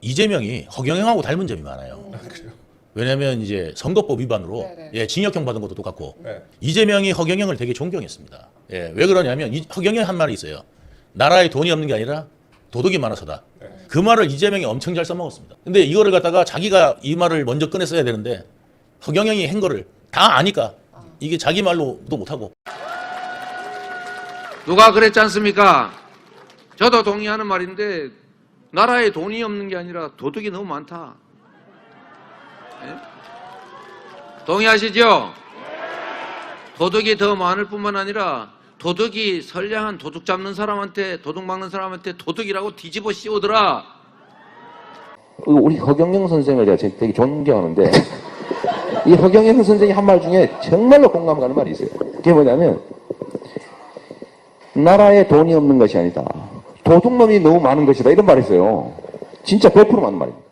이재명이 허경영하고 닮은 점이 많아요. 왜냐하면 이제 선거법 위반으로 네네. 예, 징역형 받은 것도 똑같고 네. 이재명이 허경영을 되게 존경했습니다. 예, 왜 그러냐면 이, 허경영이 한 말이 있어요. 나라에 돈이 없는 게 아니라 도덕이 많아서다. 그 말을 이재명이 엄청 잘 써먹었습니다. 근데 이거를 갖다가 자기가 이 말을 먼저 꺼냈어야 되는데 허경영이 한 거를 다 아니까 이게 자기 말로도 못하고 누가 그랬지 않습니까? 저도 동의하는 말인데 나라에 돈이 없는 게 아니라 도둑이 너무 많다. 예? 동의하시죠? 도둑이 더 많을 뿐만 아니라 도둑이 선량한 도둑 잡는 사람한테 도둑 막는 사람한테 도둑이라고 뒤집어 씌우더라. 우리 허경영 선생을 제가 되게 존경하는데 이 허경영 선생이 한 말 중에 정말로 공감 가는 말이 있어요. 그게 뭐냐면 나라에 돈이 없는 것이 아니다. 도둑놈이 너무 많은 것이다. 이런 말이 있어요. 진짜 100% 맞는 말입니다.